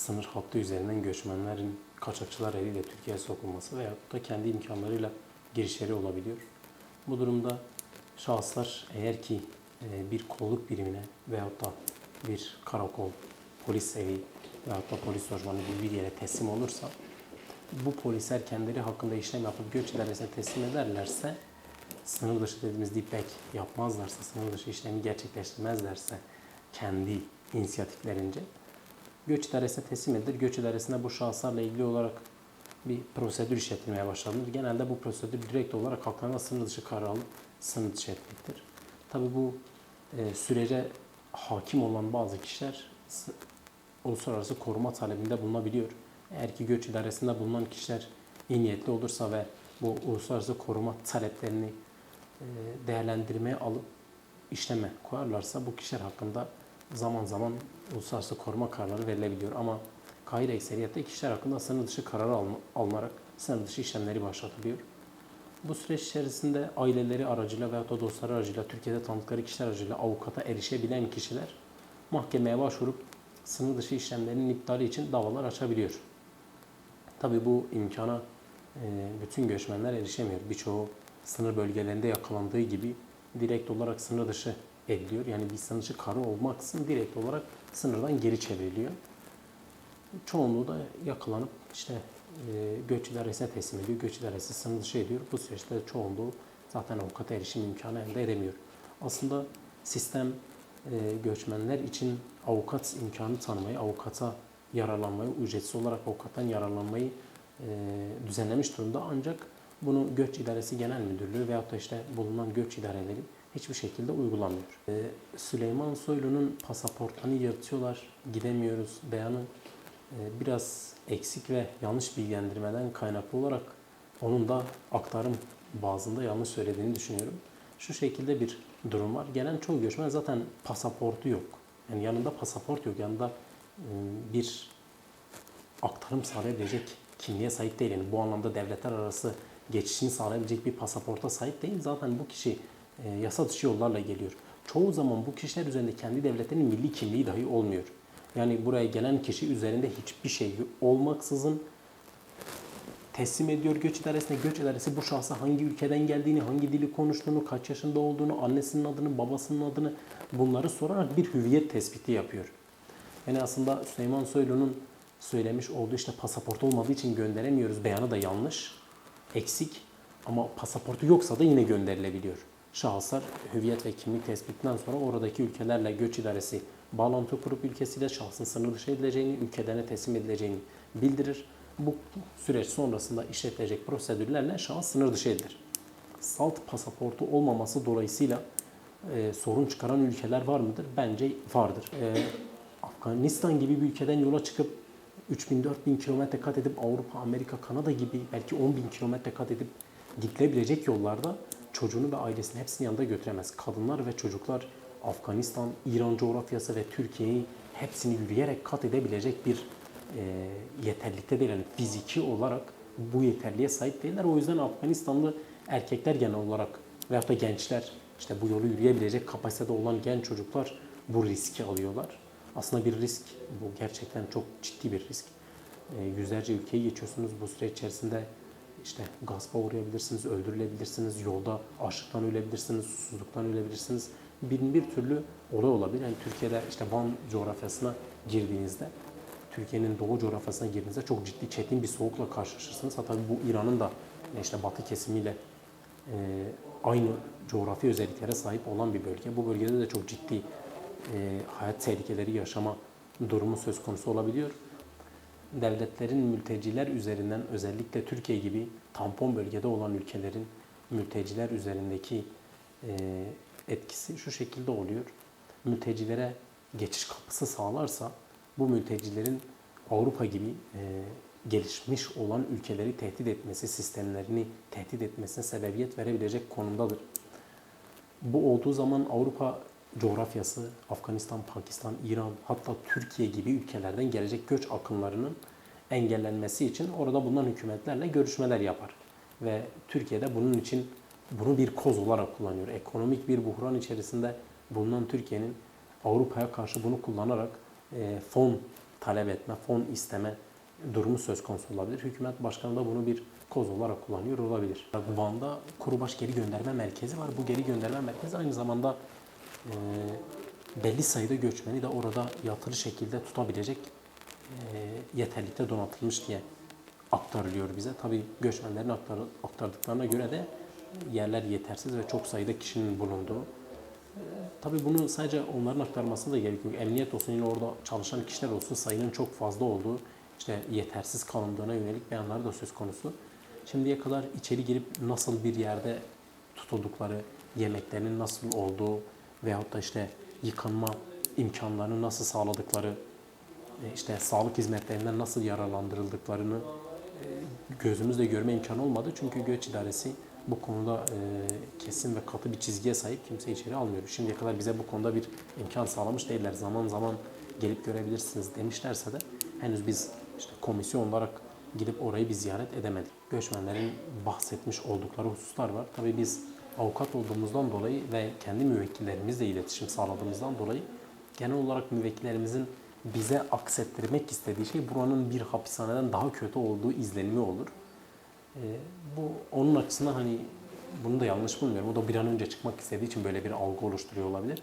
sınır hattı üzerinden göçmenlerin kaçakçılar eliyle Türkiye'ye sokulması veyahut da kendi imkanlarıyla girişleri olabiliyor. Bu durumda şahıslar eğer ki e, bir kolluk birimine veyahut da bir karakol, polis evi veyahut da polis lojmanı gibi bir yere teslim olursa bu polisler kendileri hakkında işlem yapıp göç idaresine teslim ederlerse sınır dışı dediğimiz dipek yapmazlarsa, sınır dışı işlemi gerçekleştirmezlerse kendi inisiyatiflerince göç idaresine teslim edilir. Göç idaresinde bu şahıslarla ilgili olarak bir prosedür işletilmeye başlanır. Genelde bu prosedür direkt olarak haklarına sınır dışı karar alıp sınır dışı etmektir. Tabi bu e, sürece hakim olan bazı kişiler uluslararası koruma talebinde bulunabiliyor. Eğer ki göç idaresinde bulunan kişiler iyi niyetli olursa ve bu uluslararası koruma taleplerini e, değerlendirmeye alıp işleme koyarlarsa bu kişiler hakkında zaman zaman uluslararası koruma kararları verilebiliyor. Ama gayr ekseriyette kişiler hakkında sınır dışı kararı alınarak sınır dışı işlemleri başlatılıyor. Bu süreç içerisinde aileleri aracıyla veyahut da dostları aracıyla Türkiye'de tanıdıkları kişiler aracıyla avukata erişebilen kişiler mahkemeye başvurup sınır dışı işlemlerinin iptali için davalar açabiliyor. Tabii bu imkana e, bütün göçmenler erişemiyor. Birçoğu sınır bölgelerinde yakalandığı gibi direkt olarak sınır dışı ediliyor. Yani bir dışı karı olmaksızın direkt olarak sınırdan geri çevriliyor. Çoğunluğu da yakalanıp işte e, göç idaresine teslim ediyor. Göç idaresi sınır dışı ediyor. Bu süreçte çoğunluğu zaten avukata erişim imkanı elde edemiyor. Aslında sistem e, göçmenler için avukat imkanı tanımayı, avukata yararlanmayı, ücretsiz olarak avukattan yararlanmayı e, düzenlemiş durumda. Ancak bunu Göç İdaresi Genel Müdürlüğü veyahut da işte bulunan göç idareleri hiçbir şekilde uygulamıyor. E, Süleyman Soylu'nun pasaportlarını yırtıyorlar, gidemiyoruz beyanı e, biraz eksik ve yanlış bilgilendirmeden kaynaklı olarak onun da aktarım bazında yanlış söylediğini düşünüyorum. Şu şekilde bir durum var. Gelen çoğu göçmen zaten pasaportu yok. Yani yanında pasaport yok. Yanında e, bir aktarım sağlayabilecek kimliğe sahip değil. Yani bu anlamda devletler arası geçişini sağlayabilecek bir pasaporta sahip değil. Zaten bu kişi e, yasa dışı yollarla geliyor. Çoğu zaman bu kişiler üzerinde kendi devletlerinin milli kimliği dahi olmuyor. Yani buraya gelen kişi üzerinde hiçbir şey olmaksızın teslim ediyor göç idaresine. Göç idaresi bu şahsa hangi ülkeden geldiğini, hangi dili konuştuğunu, kaç yaşında olduğunu, annesinin adını, babasının adını bunları sorarak bir hüviyet tespiti yapıyor. Yani aslında Süleyman Soylu'nun söylemiş olduğu işte pasaport olmadığı için gönderemiyoruz beyanı da yanlış, eksik ama pasaportu yoksa da yine gönderilebiliyor. Şahıslar hüviyet ve kimlik tespitinden sonra oradaki ülkelerle göç idaresi bağlantı kurup ülkesiyle şahsın sınır dışı edileceğini, ülkelerine teslim edileceğini bildirir. Bu süreç sonrasında işletilecek prosedürlerle şahıs sınır dışı edilir. Salt pasaportu olmaması dolayısıyla e, sorun çıkaran ülkeler var mıdır? Bence vardır. E, Afganistan gibi bir ülkeden yola çıkıp 3000-4000 kilometre kat edip Avrupa, Amerika, Kanada gibi belki 10.000 kilometre kat edip gidilebilecek yollarda çocuğunu ve ailesini hepsini yanında götüremez. Kadınlar ve çocuklar Afganistan, İran coğrafyası ve Türkiye'yi hepsini yürüyerek kat edebilecek bir e, yeterlikte değil. Yani fiziki olarak bu yeterliğe sahip değiller. O yüzden Afganistanlı erkekler genel olarak veyahut da gençler işte bu yolu yürüyebilecek kapasitede olan genç çocuklar bu riski alıyorlar. Aslında bir risk. Bu gerçekten çok ciddi bir risk. E, yüzlerce ülkeyi geçiyorsunuz. Bu süre içerisinde işte gaspa uğrayabilirsiniz, öldürülebilirsiniz, yolda açlıktan ölebilirsiniz, susuzluktan ölebilirsiniz. Bin bir türlü olay olabilir. Yani Türkiye'de işte Van coğrafyasına girdiğinizde, Türkiye'nin doğu coğrafyasına girdiğinizde çok ciddi çetin bir soğukla karşılaşırsınız. Hatta bu İran'ın da işte batı kesimiyle e, aynı coğrafi özelliklere sahip olan bir bölge. Bu bölgede de çok ciddi e, hayat tehlikeleri yaşama durumu söz konusu olabiliyor. Devletlerin mülteciler üzerinden özellikle Türkiye gibi tampon bölgede olan ülkelerin mülteciler üzerindeki e, etkisi şu şekilde oluyor. Mültecilere geçiş kapısı sağlarsa bu mültecilerin Avrupa gibi e, gelişmiş olan ülkeleri tehdit etmesi, sistemlerini tehdit etmesine sebebiyet verebilecek konumdadır. Bu olduğu zaman Avrupa coğrafyası, Afganistan, Pakistan, İran hatta Türkiye gibi ülkelerden gelecek göç akımlarının engellenmesi için orada bulunan hükümetlerle görüşmeler yapar. Ve Türkiye'de bunun için bunu bir koz olarak kullanıyor. Ekonomik bir buhran içerisinde bulunan Türkiye'nin Avrupa'ya karşı bunu kullanarak e, fon talep etme, fon isteme durumu söz konusu olabilir. Hükümet başkanı da bunu bir koz olarak kullanıyor olabilir. Van'da Kurubaş Geri Gönderme Merkezi var. Bu geri gönderme merkezi aynı zamanda e, belli sayıda göçmeni de orada yatılı şekilde tutabilecek e, yeterlikte donatılmış diye aktarılıyor bize. Tabii göçmenlerin aktar, aktardıklarına göre de yerler yetersiz ve çok sayıda kişinin bulunduğu. E, Tabii bunu sadece onların aktarması da gerekiyor. Emniyet olsun yine orada çalışan kişiler olsun sayının çok fazla olduğu, işte yetersiz kalındığına yönelik beyanlar da söz konusu. Şimdiye kadar içeri girip nasıl bir yerde tutuldukları, yemeklerinin nasıl olduğu veyahut da işte yıkanma imkanlarını nasıl sağladıkları, e, işte sağlık hizmetlerinden nasıl yararlandırıldıklarını e, gözümüzle görme imkanı olmadı. Çünkü Göç İdaresi bu konuda e, kesin ve katı bir çizgiye sahip kimse içeri almıyor. Şimdiye kadar bize bu konuda bir imkan sağlamış değiller. Zaman zaman gelip görebilirsiniz demişlerse de henüz biz işte komisyon olarak gidip orayı bir ziyaret edemedik. Göçmenlerin bahsetmiş oldukları hususlar var. Tabii biz avukat olduğumuzdan dolayı ve kendi müvekkillerimizle iletişim sağladığımızdan dolayı genel olarak müvekkillerimizin bize aksettirmek istediği şey buranın bir hapishaneden daha kötü olduğu izlenimi olur. Ee, bu onun açısından hani bunu da yanlış bulmuyorum. O da bir an önce çıkmak istediği için böyle bir algı oluşturuyor olabilir.